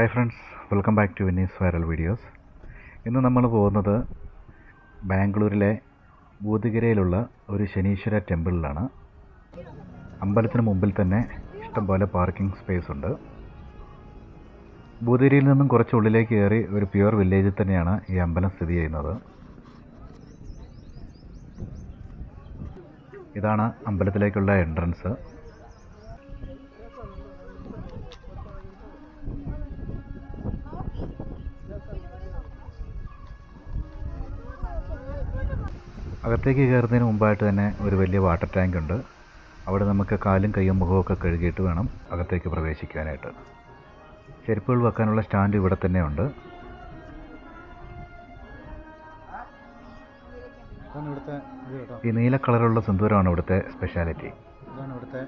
Hi friends welcome back to Vinny's viral videos ഇന്ന് നമ്മൾ പോകുന്നത് ബാംഗ്ലൂരിലെ ബൂതിഗിരയിലുള്ള ഒരു ശനീശ്വര ടെമ്പിളിലാണ്. അമ്പലത്തിന് മുമ്പിൽ തന്നെ ഇഷ്ടംപോലെ പാർക്കിംഗ് സ്പേസ് ഉണ്ട്. ബൂതിരിയിൽ നിന്നും കുറച്ച് ഉള്ളിലേക്ക് കയറി ഒരു പ്യുവർ വില്ലേജിൽ തന്നെയാണ് ഈ അമ്പലം സ്ഥിതി ചെയ്യുന്നത്. ഇതാണ് അമ്പലത്തിലേക്കുള്ള എൻട്രൻസ് അകത്തേക്ക് കയറുന്നതിന് മുമ്പായിട്ട് തന്നെ ഒരു വലിയ വാട്ടർ ടാങ്ക് ഉണ്ട്. അവിടെ നമുക്ക് കാലും കൈയും മുഖമൊക്കെ കഴുകിയിട്ട് വേണം അകത്തേക്ക് പ്രവേശിക്കാനായിട്ട്. ചെരുപ്പുകൾ വെക്കാനുള്ള സ്റ്റാൻഡ് ഇവിടെ തന്നെ ഉണ്ട്. ഇതാണ് ഇവിടുത്തെ ഇത് കേട്ടോ. ഈ നീല കളറുള്ള സിന്ദൂരമാണ് ഇവിടുത്തെ സ്പെഷ്യാലിറ്റി ഇവിടുത്തെ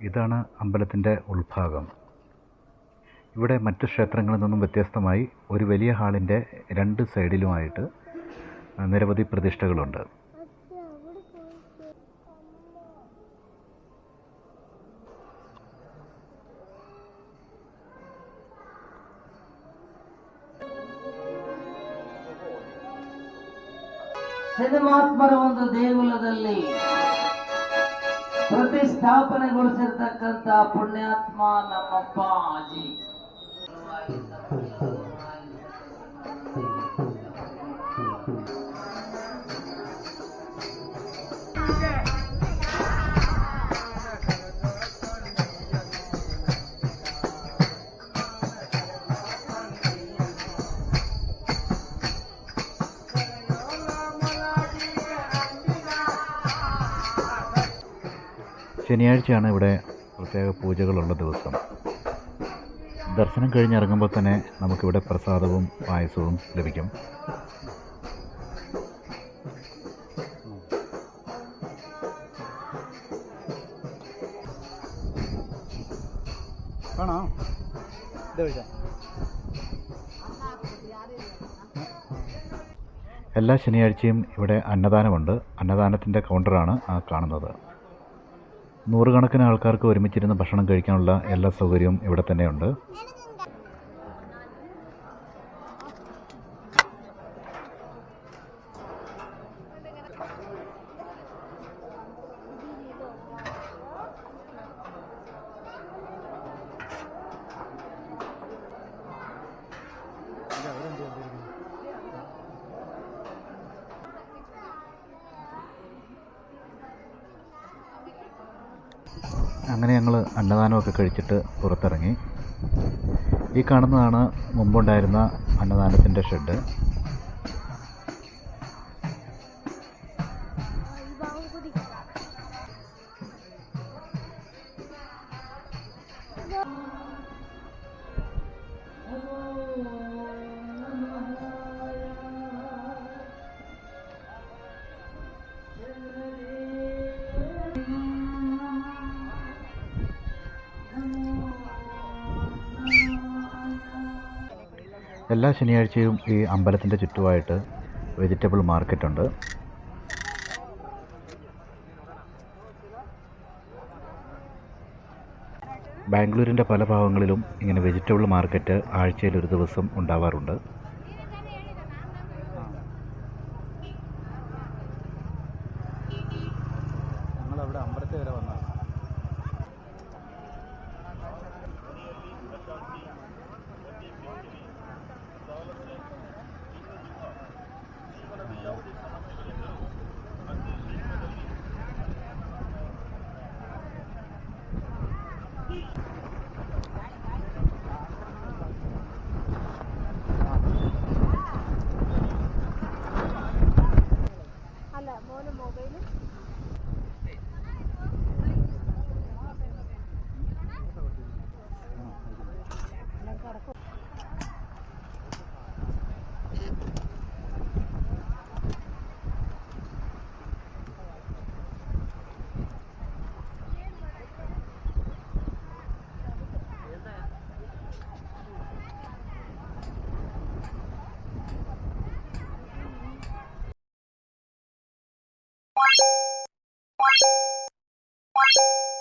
ഇതാണ് അമ്പലത്തിൻ്റെ ഉൾഭാഗം ഇവിടെ മറ്റു ക്ഷേത്രങ്ങളിൽ നിന്നും വ്യത്യസ്തമായി ഒരു വലിയ ഹാളിൻ്റെ രണ്ട് സൈഡിലുമായിട്ട് നിരവധി പ്രതിഷ്ഠകളുണ്ട് ಸಿನಿಮಾತ್ಮರ ಒಂದು ದೇಗುಲದಲ್ಲಿ ಪ್ರತಿಷ್ಠಾಪನೆಗೊಳಿಸಿರ್ತಕ್ಕಂಥ ಪುಣ್ಯಾತ್ಮ ನಮ್ಮಪ್ಪ ಅಜಿ ശനിയാഴ്ചയാണ് ഇവിടെ പ്രത്യേക പൂജകളുള്ള ദിവസം. ദർശനം കഴിഞ്ഞിറങ്ങുമ്പോൾ തന്നെ നമുക്കിവിടെ പ്രസാദവും പായസവും ലഭിക്കും. ആണോ എല്ലാ ശനിയാഴ്ചയും ഇവിടെ അന്നദാനമുണ്ട്. അന്നദാനത്തിന്റെ കൗണ്ടറാണ് ആ കാണുന്നത്. നൂറുകണക്കിന് ആൾക്കാർക്ക് ഒരുമിച്ചിരുന്ന് ഭക്ഷണം കഴിക്കാനുള്ള എല്ലാ സൗകര്യവും ഇവിടെ തന്നെയുണ്ട്. അങ്ങനെ ഞങ്ങൾ അന്നദാനമൊക്കെ കഴിച്ചിട്ട് പുറത്തിറങ്ങി. ഈ കാണുന്നതാണ് മുമ്പുണ്ടായിരുന്ന അന്നദാനത്തിന്റെ ഷെഡ്. എല്ലാ ശനിയാഴ്ചയും ഈ അമ്പലത്തിന്റെ ചുറ്റുമായിട്ട് വെജിറ്റബിൾ മാർക്കറ്റുണ്ട് ബാംഗ്ലൂരിന്റെ പല ഭാഗങ്ങളിലും ഇങ്ങനെ വെജിറ്റബിൾ മാർക്കറ്റ് ആഴ്ചയിൽ ഒരു ദിവസം ഉണ്ടാവാറുണ്ട്. ഞങ്ങളവിടെ അമ്പലത്തിൽ വരെ വന്നതാണ്. അല്ല മോന് മൊബൈലും Thank you.